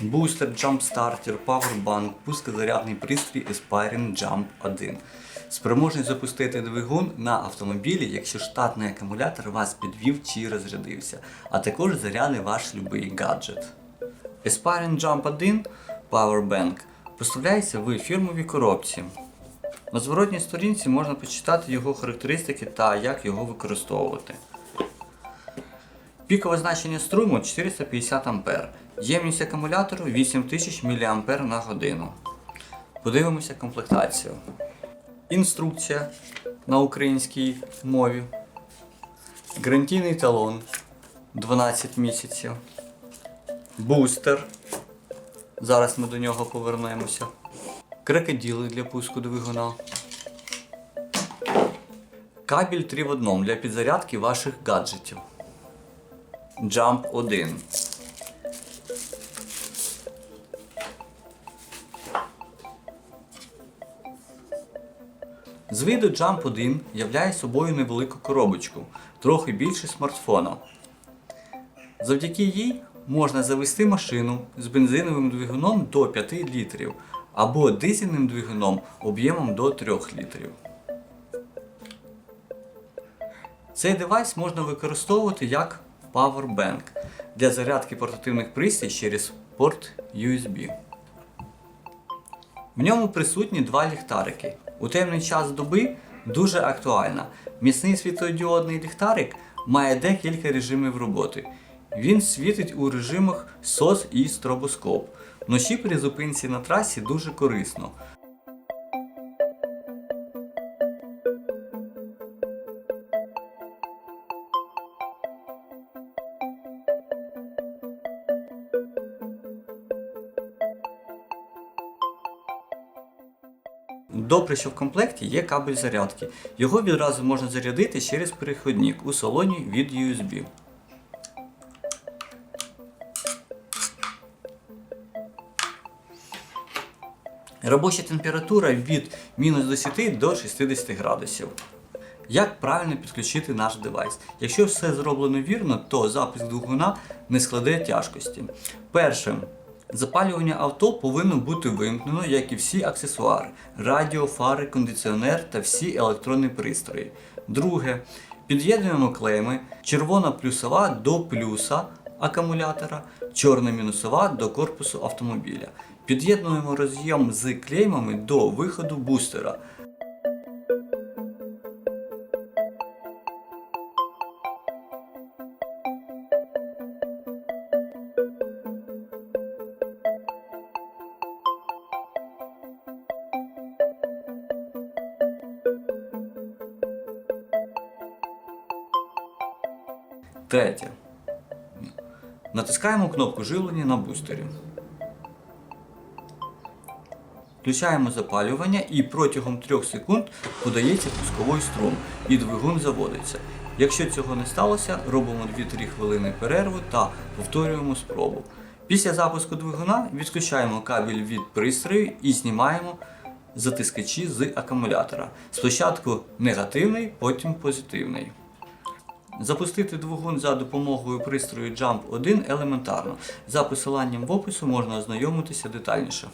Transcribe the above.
Бустер, джампстартер, павербанк, пускозарядний пристрій Aspiring Jump 1. Спроможність запустити двигун на автомобілі, якщо штатний акумулятор вас підвів чи розрядився, а також заряди ваш любий гаджет. Aspiring Jump 1 Powerbank поставляється в фірмовій коробці. На зворотній сторінці можна почитати його характеристики та як його використовувати. Пікове значення струму 450 А. Ємність акумулятору 8000 мА на годину. Подивимося комплектацію. Інструкція на українській мові. Гарантійний талон 12 місяців. Бустер. Зараз ми до нього повернемося. Крокодили для пуску двигуна. Кабель 3 в 1 для підзарядки ваших гаджетів. Jump 1. З виду Jump 1 являє собою невелику коробочку, трохи більше смартфона. Завдяки їй можна завести машину з бензиновим двигуном до 5 літрів або дизельним двигуном об'ємом до 3 літрів. Цей девайс можна використовувати як Powerbank для зарядки портативних пристроїв через порт USB. В ньому присутні два ліхтарики. У темний час доби дуже актуальна. Міцний світлодіодний ліхтарик має декілька режимів роботи. Він світить у режимах SOS і стробоскоп. Вночі при зупинці на трасі дуже корисно. Добре, що в комплекті є кабель зарядки. Його відразу можна зарядити через переходник у салоні від USB. Робоча температура від мінус 10 до 60 градусів. Як правильно підключити наш девайс? Якщо все зроблено вірно, то запуск двигуна не складе тяжкості. Перше, запалювання авто повинно бути вимкнено, як і всі аксесуари: радіо, фари, кондиціонер та всі електронні пристрої. Друге, під'єднуємо клейми червона плюсова до плюса акумулятора, чорна мінусова до корпусу автомобіля. Під'єднуємо роз'єм з клеймами до виходу бустера. Третє. Натискаємо кнопку живлення на бустері. Включаємо запалювання і протягом 3 секунд подається пусковий струм і двигун заводиться. Якщо цього не сталося, робимо 2-3 хвилини перерву та повторюємо спробу. Після запуску двигуна відключаємо кабель від пристрою і знімаємо затискачі з акумулятора. Спочатку негативний, потім позитивний. Запустити двигун за допомогою пристрою Jump 1 елементарно. За посиланням в опису можна ознайомитися детальніше.